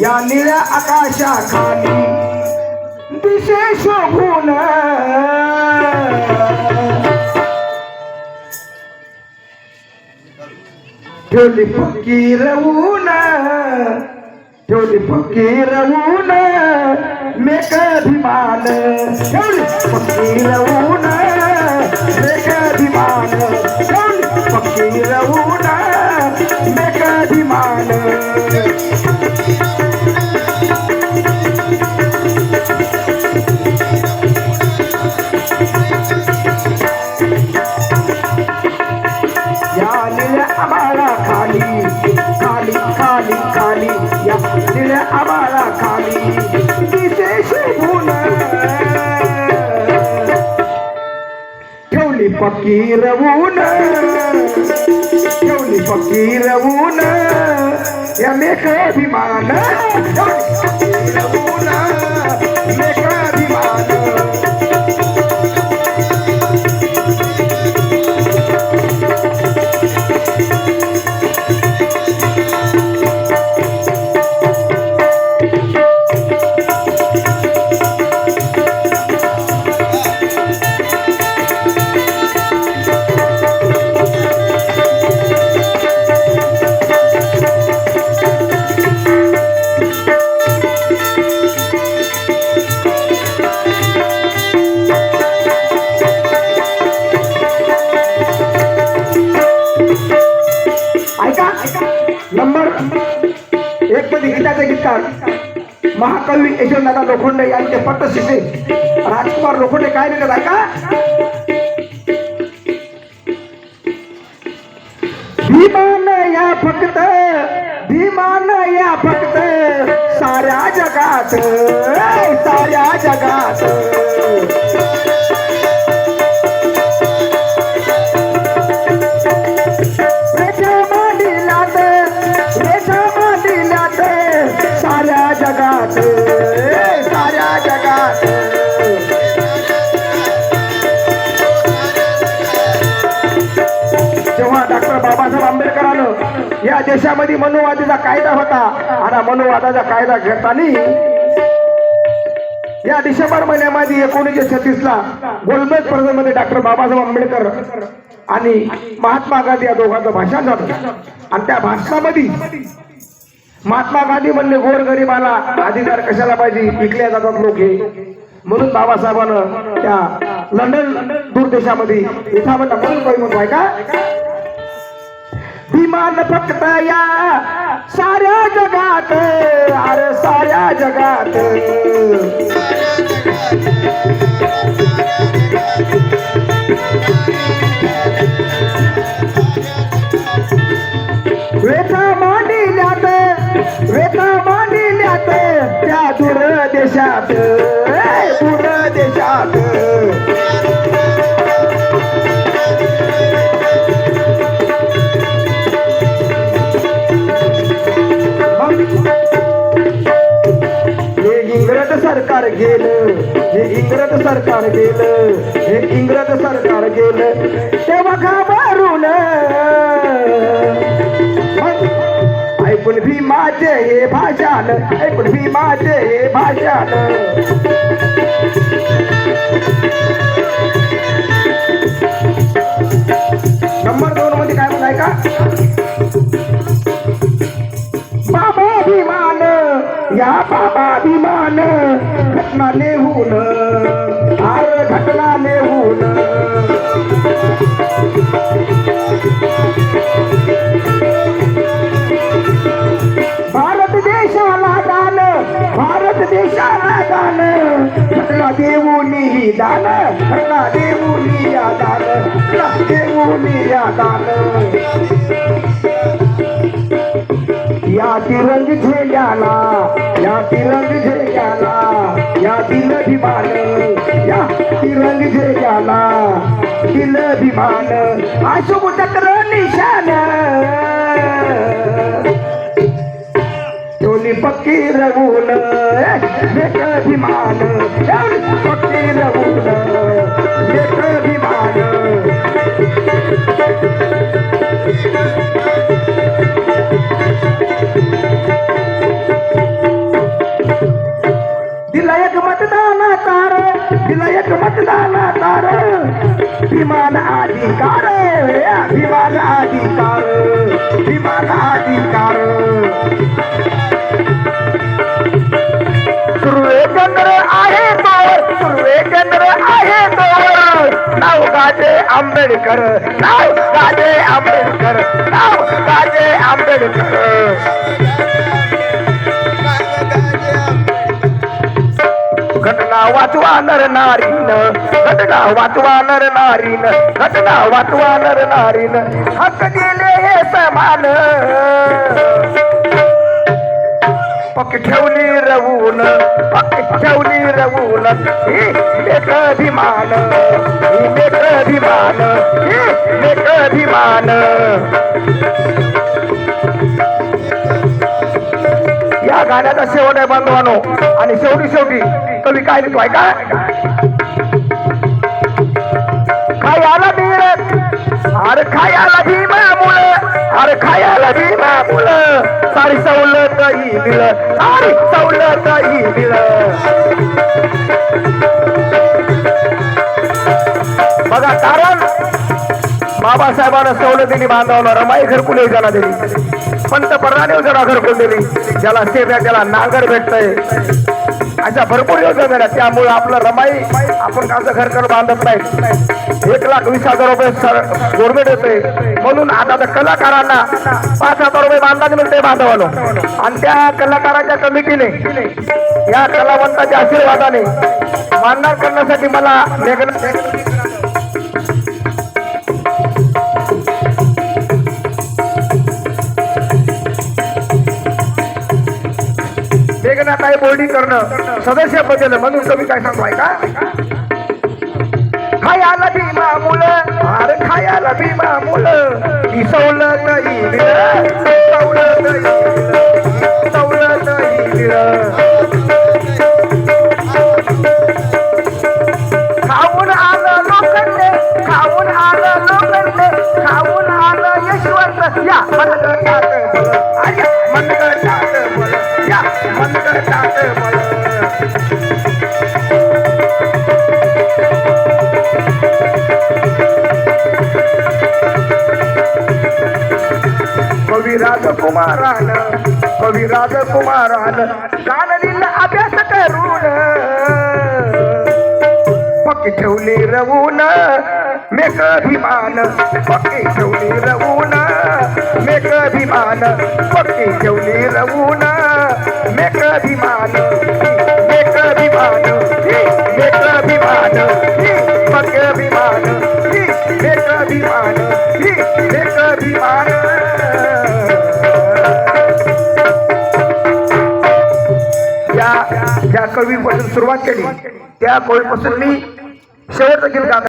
या निळ्या आकाशाखाली दिशे शोभून ठेवली फकीर ऊन ठेवली फकीर ऊन मेक अभिमान ठेवली फकीर ऊन मेक अभिमान ठेवली फकीर ऊन मेक अभिमान ठेवली फकीर ऊन ठेवली फकीर ऊन या लेख अभिमान. गीताचे महाकवी यशवंतदादा लोखंडे यांचे पट्टशिष्य. राजकुमार लोखंडे काय लिहिलं का भीमान या फक्त भीमान या फक्त. साऱ्या जगात साऱ्या जगात. या देशामध्ये मनुवादाचा कायदा होता. आणि मनुवादाचा कायदा घेताना या डिसेंबर महिन्यामध्ये एकोणीसशे छत्तीस ला गोलमेज स्पर्धेमध्ये डॉक्टर बाबासाहेब आंबेडकर आणि महात्मा गांधी या दोघांचं भाषण झालं. आणि त्या भाषणामध्ये महात्मा गांधी म्हणले गोरगरिबाला अधिकार कशाला पाहिजे? विकल्या जातात लोक हे. म्हणून बाबासाहेबानं त्या लंडन दूरदेशामध्ये इथं म्हणता म्हणून काही म्हणून का? अभिमान फक्त या साऱ्या जगात अरे साऱ्या जगात। वेता मांडिल्यात वेता मांडिल्यात त्या दूर देशात. सरकार गेलं हे इंग्रज सरकार गेलं तेव्हा घाबरून. मग ऐकून भीमाचे हे भाषण ऐकून भीमाचे हे भाषण नंबर दोन मध्ये काय म्हणाय का? बाबा अभिमान या बाबा अभिमान घटना लिहून दान ना देऊनी या दान ना देऊनी या दान. या तिरंग झेल्याला या तिरंग झेल्याला या दिल भिमान या तिरंग झेल्याला दिल भिमान अशुभ चक्र निशान दोन्ही पक्की रवून एक अभिमान. पक्की रवून एक अभिमान. राव नाव गाजे आंबेडकर राव गाजे आंबेडकर राव गाजे आंबेडकर. घटना वाचवा नर नारीन घटना वाचवा नर नारीन घटना वाचवा नर नारीन. हक दिले हे समान. पक ठेवली रवून पक ठेवली रवून. ही लेख अभिमान ही लेख अभिमान ही लेख अभिमान. या गाण्याचा शेवट आहे बांधवानो आणि शेवटी शेवटी कवी काय लिहितो आहे काय आला मिळत अरे खायाला भीमा मुलं अरे खायाला भीमा मुलं सारी सवलत ही मिळ सारी सवलत ही मिळ. बघा कारण बाबासाहेबांना सवलतीने बांधवलं रमाई घरकुल योजना दिली पंतप्रधान योजना घरकुल दिली. ज्याला सेव्या त्याला नांगर भेटतंय. अशा भरपूर योजना झाल्या त्यामुळे आपलं रमाई आपण कसं घर कर बांधत नाही. एक लाख वीस हजार रुपये गव्हर्नमेंट येते म्हणून आता त्या कलाकारांना पाच हजार रुपये बांधायला मिळते बांधवानो. आणि त्या कलाकाराच्या कमिटीने या कलावंताच्या आशीर्वादाने मानणार करण्यासाठी मला मेघना मेघनाताई बोलणी करणं सदस्य बदल म्हणून कमी काय सांगू का? खायाला भीमा मुलं अरे खायाला भीमा मुलं ही नाही ही नाही सवलत नाही राजकुमारान कवी राजकुमारान गाण दिलं अभ्यास करून. पक्की ठेवली रवून मेक अभिमान पक्की ठेवली रवून मेक अभिमान पक्की ठेवली रवून मेक अभिमान मेक अभिमान मेक अभिमान कवीपासून सुरुवात केली. त्या कवीपासून मी शेवटचं गीत गात